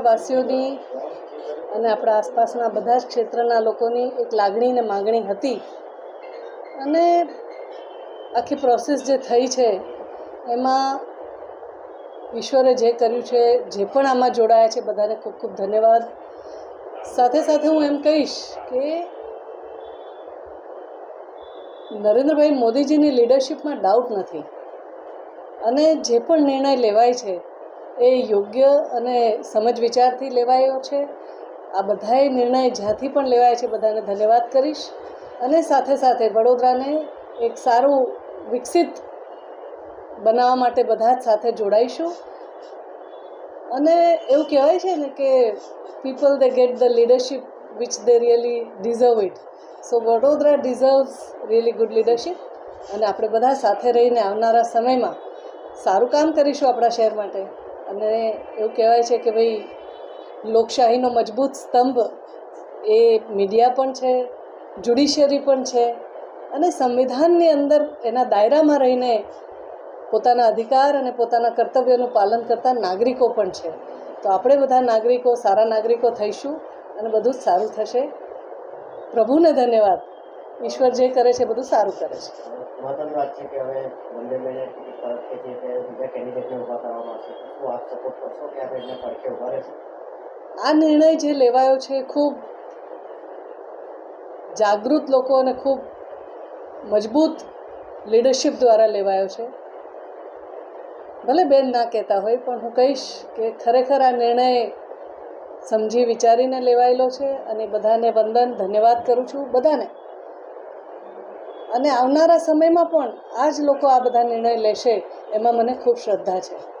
વડોદરાવાસીઓની અને આપણા આસપાસના બધા જ ક્ષેત્રના લોકોની એક લાગણી અને માગણી હતી. અને આખી પ્રોસેસ જે થઈ છે, એમાં ઈશ્વરે જે કર્યું છે, જે પણ આમાં જોડાયા છે, બધાને ખૂબ ખૂબ ધન્યવાદ. સાથે સાથે હું એમ કહીશ કે નરેન્દ્રભાઈ મોદીજીની લીડરશિપમાં ડાઉટ નથી. અને જે પણ નિર્ણય લેવાય છે એ યોગ્ય અને સમજ વિચારથી લેવાયો છે. આ બધાએ નિર્ણય જ્યાંથી પણ લેવાય છે બધાને ધન્યવાદ કરીશ. અને સાથે સાથે વડોદરાને એક સારું વિકસિત બનાવવા માટે બધા જ સાથે જોડાઈશું. અને એવું કહેવાય છે ને કે people they get the leadership which they really deserve it so Vadodara deserves really good leadership અને આપણે બધા સાથે રહીને આવનારા સમયમાં સારું કામ કરીશું આપણા શહેર માટે. અને એવું કહેવાય છે કે ભાઈ, લોકશાહીનો મજબૂત સ્તંભ એ મીડિયા પણ છે જ્યુડિશિયરી પણ છે અને સંવિધાનની અંદર એના દાયરામાં રહીને પોતાના અધિકાર અને પોતાના કર્તવ્યનું પાલન કરતા નાગરિકો પણ છે. તો આપણે બધા નાગરિકો, સારા નાગરિકો થઈશું અને બધું જ સારું થશે. પ્રભુને ધન્યવાદ. ઈશ્વર જે કરે છે બધું સારું કરે છે. વાત છે કે હવે રહેશો? આ નિર્ણય જે લેવાયો છે ખૂબ જાગૃત લોકો અને ખૂબ મજબૂત લીડરશિપ દ્વારા લેવાયો છે. ભલે બેન ના કહેતા હોય, પણ હું કહીશ કે ખરેખર આ નિર્ણય સમજી વિચારીને લેવાયેલો છે અને બધાને વંદન, ધન્યવાદ કરું છું બધાને. અને આવનારા સમયમાં પણ આ જ લોકો આ બધા નિર્ણય લેશે, એમાં મને ખૂબ શ્રદ્ધા છે.